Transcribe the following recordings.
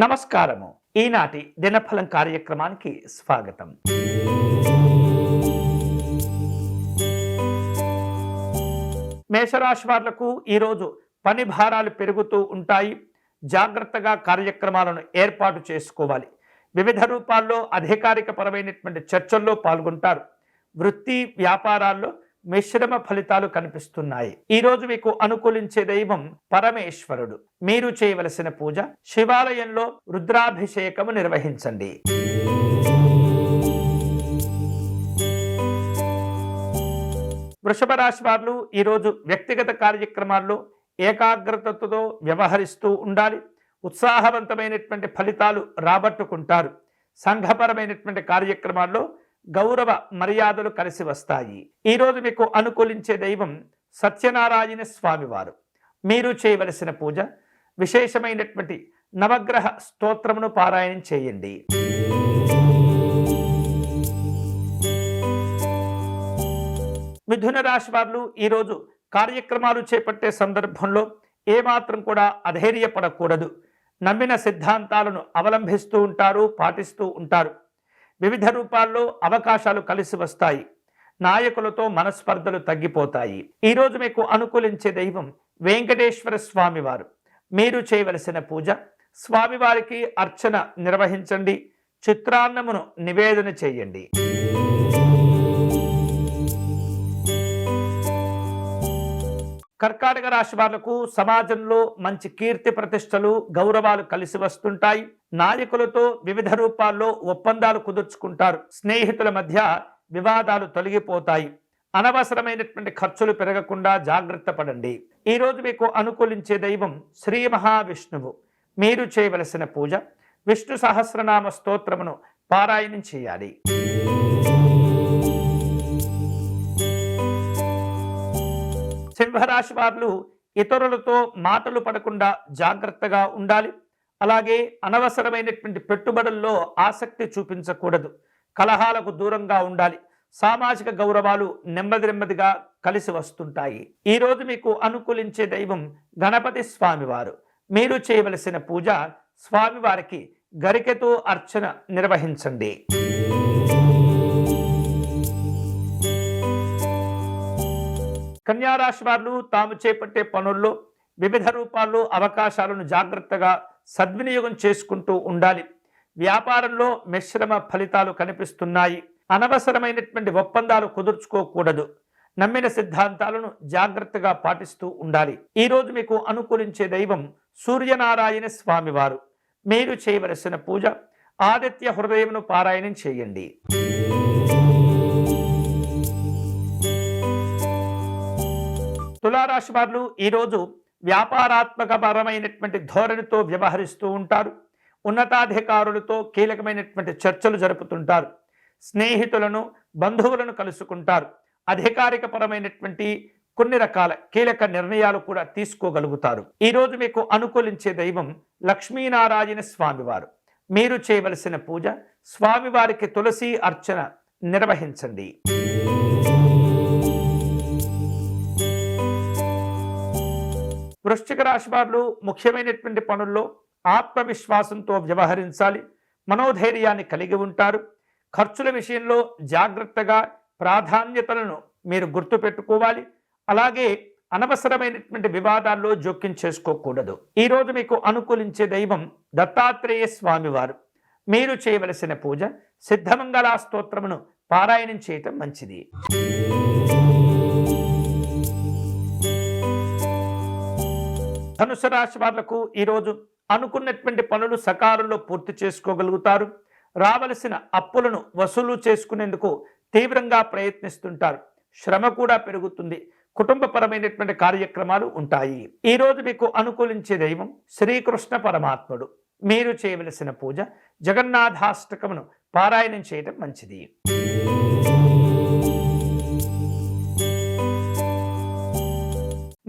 నమస్కారము. ఈనాటి దినఫలం కార్యక్రమానికి స్వాగతం. మేషరాశి వాళ్ళకు ఈరోజు పని భారాలు పెరుగుతూ ఉంటాయి. జాగ్రత్తగా కార్యక్రమాలను ఏర్పాటు చేసుకోవాలి. వివిధ రూపాల్లో అధికారిక పరమైనటువంటి చర్చల్లో పాల్గొంటారు. వృత్తి వ్యాపారాల్లో మిశ్రమ ఫలితాలు కనిపిస్తున్నాయి. ఈరోజు మీకు అనుకూలించే దైవం పరమేశ్వరుడు. మీరు చేయవలసిన పూజ శివాలయంలో రుద్రాభిషేకము నిర్వహించండి. వృషభ రాశి వారు ఈరోజు వ్యక్తిగత కార్యక్రమాల్లో ఏకాగ్రతతో వ్యవహరిస్తూ ఉండాలి. ఉత్సాహవంతమైనటువంటి ఫలితాలు రాబట్టుకుంటారు. సంఘపరమైనటువంటి కార్యక్రమాల్లో గౌరవ మర్యాదలు కలిసి వస్తాయి. ఈరోజు మీకు అనుకూలించే దైవం సత్యనారాయణ స్వామివారు. మీరు చేయవలసిన పూజ విశేషమైనటువంటి నవగ్రహ స్తోత్రమును పారాయణం చేయండి. మిథున రాశి వారు ఈరోజు కార్యక్రమాలు చేపట్టే సందర్భంలో ఏమాత్రం కూడా అధైర్యపడకూడదు. నమ్మిన సిద్ధాంతాలను అవలంబిస్తూ ఉంటారు పాటిస్తూ ఉంటారు. వివిధ రూపాల్లో అవకాశాలు కలిసి వస్తాయి. నాయకులతో మనస్పర్ధలు తగ్గిపోతాయి. ఈరోజు మీకు అనుకూలించే దైవం వెంకటేశ్వర స్వామివారు. మీరు చేయవలసిన పూజ స్వామివారికి అర్చన నిర్వహించండి. చిత్రాన్నమును నివేదన చేయండి. కర్కాటక రాశి వాళ్ళకు సమాజంలో మంచి కీర్తి ప్రతిష్టలు గౌరవాలు కలిసి వస్తుంటాయి. నాయకులతో వివిధ రూపాల్లో ఒప్పందాలు కుదుర్చుకుంటారు. స్నేహితుల మధ్య వివాదాలు తొలగిపోతాయి. అనవసరమైనటువంటి ఖర్చులు పెరగకుండా జాగ్రత్త పడండి. ఈరోజు మీకు అనుకూలించే దైవం శ్రీ మహావిష్ణువు. మీరు చేయవలసిన పూజ విష్ణు సహస్రనామ స్తోత్రమును పారాయణం చేయాలి. సింహరాశి వారు ఇతరులతో మాటలు పడకుండా జాగ్రత్తగా ఉండాలి. అలాగే అనవసరమైనటువంటి పెట్టుబడుల్లో ఆసక్తి చూపించకూడదు. కలహాలకు దూరంగా ఉండాలి. సామాజిక గౌరవాలు నెమ్మది నెమ్మదిగా కలిసి వస్తుంటాయి. ఈ రోజు మీకు అనుకూలించే దైవం గణపతి స్వామివారు. మీరు చేయవలసిన పూజ స్వామివారికి గరికెతో అర్చన నిర్వహించండి. కన్యారాశి వారు తాము చేపట్టే పనుల్లో వివిధ రూపాల్లో అవకాశాలను జాగ్రత్తగా సద్వినియోగం చేసుకుంటూ ఉండాలి. వ్యాపారంలో మిశ్రమ ఫలితాలు కనిపిస్తున్నాయి. అనవసరమైనటువంటి ఒప్పందాలు కుదుర్చుకోకూడదు. నమ్మిన సిద్ధాంతాలను జాగ్రత్తగా పాటిస్తూ ఉండాలి. ఈ రోజు మీకు అనుకూలించే దైవం సూర్యనారాయణ స్వామివారు. మీరు చేయవలసిన పూజ ఆదిత్య హృదయమును పారాయణం చేయండి. తులారాశి వారు ఈరోజు వ్యాపారాత్మక పరమైనటువంటి ధోరణితో వ్యవహరిస్తూ ఉంటారు. ఉన్నతాధికారులతో కీలకమైనటువంటి చర్చలు జరుపుతుంటారు. స్నేహితులను బంధువులను కలుసుకుంటారు. అధికారిక పరమైనటువంటి కొన్ని రకాల కీలక నిర్ణయాలు కూడా తీసుకోగలుగుతారు. ఈరోజు మీకు అనుకూలించే దైవం లక్ష్మీనారాయణ స్వామివారు. మీరు చేయవలసిన పూజ స్వామివారికి తులసి అర్చన నిర్వహించండి. వృశ్చిక రాశి వారు ముఖ్యమైనటువంటి పనుల్లో ఆత్మవిశ్వాసంతో వ్యవహరించాలి మనోధైర్యాన్ని కలిగి ఉంటారు. ఖర్చుల విషయంలో జాగ్రత్తగా ప్రాధాన్యతలను మీరు గుర్తుపెట్టుకోవాలి. అలాగే అనవసరమైనటువంటి వివాదాల్లో జోక్యం చేసుకోకూడదు. ఈరోజు మీకు అనుకూలించే దైవం దత్తాత్రేయ స్వామివారు. మీరు చేయవలసిన పూజ సిద్ధమంగళ స్తోత్రమును పారాయణం చేయటం మంచిది. ధనుసు రాశి వాళ్ళకు ఈరోజు అనుకున్నటువంటి పనులు సకాలంలో పూర్తి చేసుకోగలుగుతారు. రావలసిన అప్పులను వసూలు చేసుకునేందుకు తీవ్రంగా ప్రయత్నిస్తుంటారు. శ్రమ కూడా పెరుగుతుంది. కుటుంబపరమైనటువంటి కార్యక్రమాలు ఉంటాయి. ఈ రోజు మీకు అనుకూలించే దైవం శ్రీకృష్ణ పరమాత్ముడు. మీరు చేయవలసిన పూజ జగన్నాథాష్టకమును పారాయణం చేయటం మంచిది.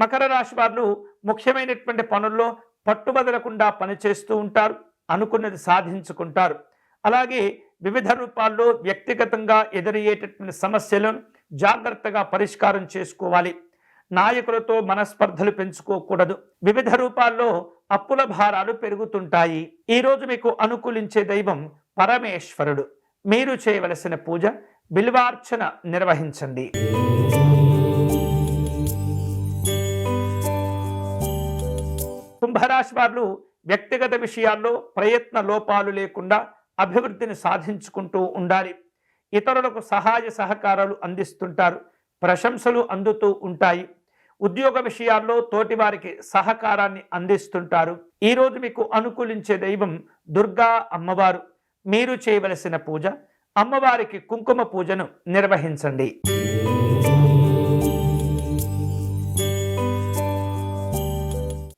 మకర రాశి వారు ముఖ్యమైనటువంటి పనుల్లో పట్టుబదలకుండా పనిచేస్తూ ఉంటారు అనుకున్నది సాధించుకుంటారు. అలాగే వివిధ రూపాల్లో వ్యక్తిగతంగా ఎదురయ్యేటటువంటి సమస్యలను జాగ్రత్తగా పరిష్కారం చేసుకోవాలి. నాయకులతో మనస్పర్ధలు పెంచుకోకూడదు. వివిధ రూపాల్లో అప్పుల భారాలు పెరుగుతుంటాయి. ఈ రోజు మీకు అనుకూలించే దైవం పరమేశ్వరుడు. మీరు చేయవలసిన పూజ బిల్వార్చన నిర్వహించండి. కుంభరాశి వారు వ్యక్తిగత విషయాల్లో ప్రయత్న లోపాలు లేకుండా అభివృద్ధిని సాధించుకుంటూ ఉండాలి. ఇతరులకు సహాయ సహకారాలు అందిస్తుంటారు. ప్రశంసలు అందుతూ ఉంటాయి. ఉద్యోగ విషయాల్లో తోటివారికి సహకారాన్ని అందిస్తుంటారు. ఈరోజు మీకు అనుకూలించే దైవం దుర్గా అమ్మవారు. మీరు చేయవలసిన పూజ అమ్మవారికి కుంకుమ పూజను నిర్వహించండి.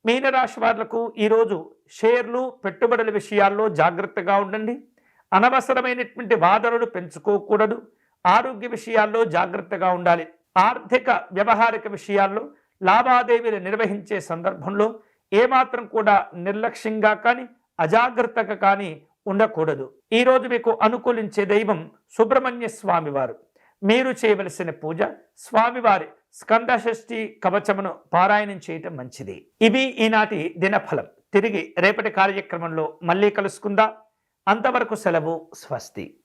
మీనరాశి వాళ్ళకు ఈరోజు షేర్లు పెట్టుబడుల విషయాల్లో జాగ్రత్తగా ఉండండి. అనవసరమైనటువంటి వాదనలు పెంచుకోకూడదు. ఆరోగ్య విషయాల్లో జాగ్రత్తగా ఉండాలి. ఆర్థిక వ్యవహారిక విషయాల్లో లావాదేవీలు నిర్వహించే సందర్భంలో ఏమాత్రం కూడా నిర్లక్ష్యంగా కానీ అజాగ్రత్తగా కానీ ఉండకూడదు. ఈరోజు మీకు అనుకూలించే దైవం సుబ్రహ్మణ్య స్వామివారు. మీరు చేయవలసిన పూజ స్వామివారి స్కంద షష్ఠి కవచమును పారాయణం చేయటం మంచిది. ఇవి ఈనాటి దినఫలం. తిరిగి రేపటి కార్యక్రమంలో మళ్ళీ కలుసుకుందా. అంతవరకు సెలవు స్వస్తి.